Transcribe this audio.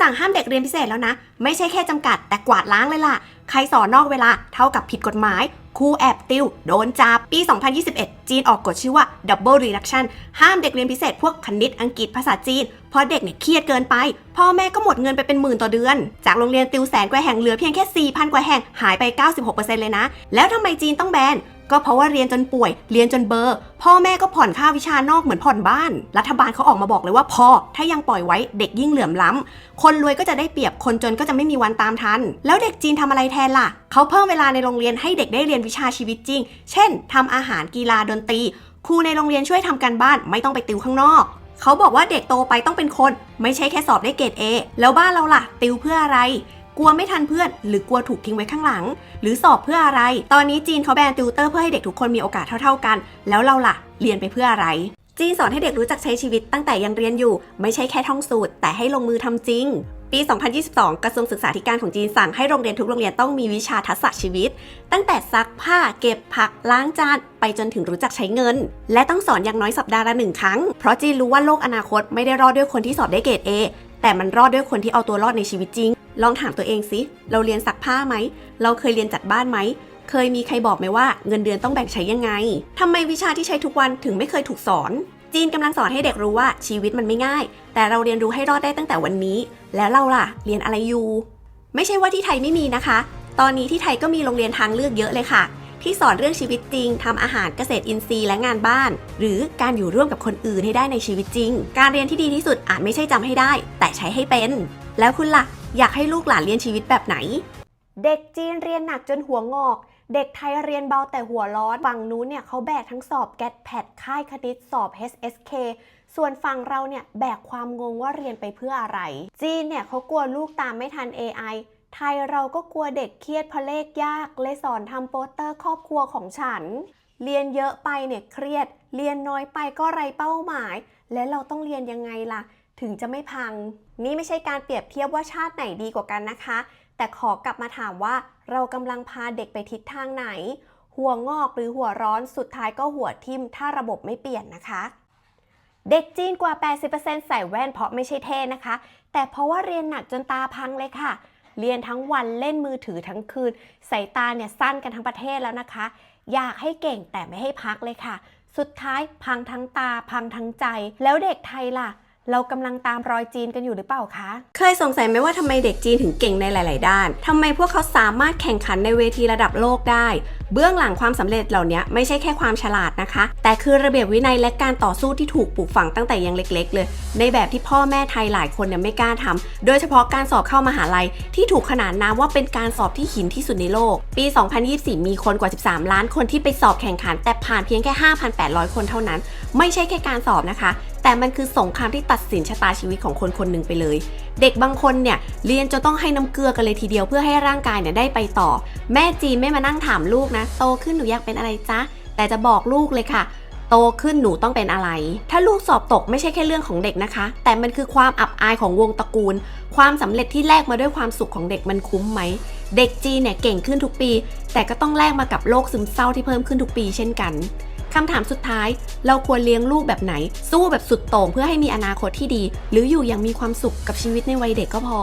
สั่งห้ามเด็กเรียนพิเศษแล้วนะ ไม่ใช่แค่จำกัดแต่กวาดล้างเลยล่ะ ใครสอนนอกเวลาเท่ากับผิดกฎหมายครูแอบติวโดนจับปี 2021 จีนออกกฎชื่อว่า Double Reduction ห้ามเด็กเรียนพิเศษพวกคณิตอังกฤษภาษาจีน เพราะเด็กเนี่ยเครียดเกินไป พ่อแม่ก็หมดเงินไปเป็นหมื่นต่อเดือน จากโรงเรียนติวแสนกว่าแห่งเหลือเพียงแค่ 4,000 กว่าแห่งหายไป 96%เลยนะ แล้วทำไมจีนต้องแบน ก็เพราะว่าเรียนจนป่วย เรียนจนเบอร์ พ่อแม่ก็ผ่อนค่าวิชานอกเหมือนผ่อนบ้าน รัฐบาลเขาออกมาบอกเลยว่าพอ ถ้ายังปล่อยไว้เด็กยิ่งเหลื่อมล้ำคนรวยก็จะได้เปรียบ คนจนก็จะไม่มีวันตามทัน แล้วเด็กจีนทำอะไรแทนล่ะ เขาเพิ่มเวลาในโรงเรียนให้เด็กได้เรียนวิชาชีวิตจริง เช่นทำอาหารกีฬาดนตรี ครูในโรงเรียนช่วยทำการบ้านไม่ต้องไปติวข้างนอกเขาบอกว่าเด็กโตไปต้องเป็นคน ไม่ใช่แค่สอบได้เกรด A แล้วบ้านเราล่ะ ติวเพื่ออะไร กลัวไม่ทันเพื่อนหรือกลัวถูกทิ้งไว้ข้างหลัง หรือสอบเพื่ออะไร ตอนนี้จีนเขาแบนติวเตอร์เพื่อให้เด็กทุกคนมีโอกาสเท่า ๆกัน แล้วเราล่ะ เรียนไปเพื่ออะไรจีนสอนให้เด็กรู้จักใช้ชีวิตตั้งแต่ยังเรียนอยู่ ไม่ใช่แค่ท่องสูตร แต่ให้ลงมือทำจริง ปี 2022 กระทรวงศึกษาธิการของจีนสั่งให้โรงเรียนทุกโรงเรียนต้องมีวิชาทักษะชีวิต ตั้งแต่ซักผ้าเก็บผักล้างจานไปจนถึงรู้จักใช้เงิน และต้องสอนอย่างน้อยสัปดาห์ละหนึ่งครั้ง เพราะจีนรู้ว่าโลกอนาคตไม่ได้รอดด้วยคนที่สอบได้เกรด A แต่มันรอดด้วยคนที่เอาตัวรอดในชีวิตจริง ลองถามตัวเองสิ เราเรียนซักผ้าไหม เราเคยเรียนจัดบ้านไหม เคยมีใครบอกไหมว่าเงินเดือนต้องแบ่งใช้ยังไงทำไมวิชาที่ใช้ทุกวันถึงไม่เคยถูกสอน จีนกำลังสอนให้เด็กรู้ว่าชีวิตมันไม่ง่าย แต่เราเรียนรู้ให้รอดได้ตั้งแต่วันนี้ แล้วเราล่ะ เรียนอะไรอยู่ ไม่ใช่ว่าที่ไทยไม่มีนะคะ ตอนนี้ที่ไทยก็มีโรงเรียนทางเลือกเยอะเลยค่ะ ที่สอนเรื่องชีวิตจริงทำอาหารเกษตรอินทรีย์และงานบ้าน หรือการอยู่ร่วมกับคนอื่นให้ได้ในชีวิตจริง การเรียนที่ดีที่สุดอาจไม่ใช่จำให้ได้ แต่ใช้ให้เป็น แล้วคุณล่ะ อยากให้ลูกหลานเรียนชีวิตแบบไหน เด็กจีนเรียนหนักจนหัวงอก เด็กไทยเรียนเบาแต่หัวร้อนฝั่งนู้นเนี่ยเขาแบกทั้งสอบแกดแพดค่ายคณิตสอบ HSK ส่วนฝั่งเราเนี่ยแบกความงงว่าเรียนไปเพื่ออะไร จีนเนี่ยเขากลัวลูกตามไม่ทัน AI ไทยเราก็กลัวเด็กเครียดเพราะเลขยากเลยสอนทำโปสเตอร์ครอบครัวของฉัน เรียนเยอะไปเนี่ยเครียด เรียนน้อยไปก็ไรเป้าหมาย และเราต้องเรียนยังไงล่ะ ถึงจะไม่พัง นี่ไม่ใช่การเปรียบเทียบว่าชาติไหนดีกว่ากันนะคะ แต่ขอกลับมาถามว่าเรากำลังพาเด็กไปทิศทางไหน หัวงอกหรือหัวร้อนสุดท้ายก็หัวทิ่มถ้าระบบไม่เปลี่ยนนะคะ เด็กจีนกว่า 80%ใส่แว่นเพราะไม่ใช่เท่นะคะ แต่เพราะว่าเรียนหนักจนตาพังเลยค่ะ เรียนทั้งวันเล่นมือถือทั้งคืนสายตาเนี่ยสั้นกันทั้งประเทศแล้วนะคะ อยากให้เก่งแต่ไม่ให้พักเลยค่ะ สุดท้ายพังทั้งตาพังทั้งใจ แล้วเด็กไทยล่ะ เรากำลังตามรอยจีนกันอยู่หรือเปล่าคะ เคยสงสัยไหมว่าทำไมเด็กจีนถึงเก่งในหลาย ๆ ด้านทำไมพวกเขาสามารถแข่งขันในเวทีระดับโลกได้ เบื้องหลังความสำเร็จเหล่านี้ไม่ใช่แค่ความฉลาดนะคะ แต่คือระเบียบวินัยและการต่อสู้ที่ถูกปลูกฝังตั้งแต่ยังเล็ก ๆ เลย ในแบบที่พ่อแม่ไทยหลายคนเนี่ยไม่กล้าทำโดยเฉพาะการสอบเข้ามหาลัยที่ถูกขนานนามว่าเป็นการสอบที่หินที่สุดในโลก ปี 2024 มีคนกว่า 13 ล้านคนที่ไปสอบแข่งขัน แต่ผ่านเพียงแค่ 5,800 คนเท่านั้น ไม่ใช่แค่การสอบนะคะ แต่มันคือสงครามที่ตัดสินชะตาชีวิตของคนคนหนึ่งไปเลย เด็กบางคนเนี่ยเรียนจนต้องให้น้ำเกลือกันเลยทีเดียวเพื่อให้ร่างกายเนี่ยได้ไปต่อ แม่จีนไม่มานั่งถามลูกนะ โตขึ้นหนูอยากเป็นอะไรจ๊ะ แต่จะบอกลูกเลยค่ะโตขึ้นหนูต้องเป็นอะไร ถ้าลูกสอบตกไม่ใช่แค่เรื่องของเด็กนะคะ แต่มันคือความอับอายของวงตระกูล ความสำเร็จที่แลกมาด้วยความสุขของเด็กมันคุ้มไหม เด็กจีนเนี่ยเก่งขึ้นทุกปี แต่ก็ต้องแลกมากับโรคซึมเศร้าที่เพิ่มขึ้นทุกปีเช่นกัน คำถามสุดท้าย เราควรเลี้ยงลูกแบบไหน สู้แบบสุดโต่งเพื่อให้มีอนาคตที่ดี หรืออยู่อย่างมีความสุขกับชีวิตในวัยเด็กก็พอ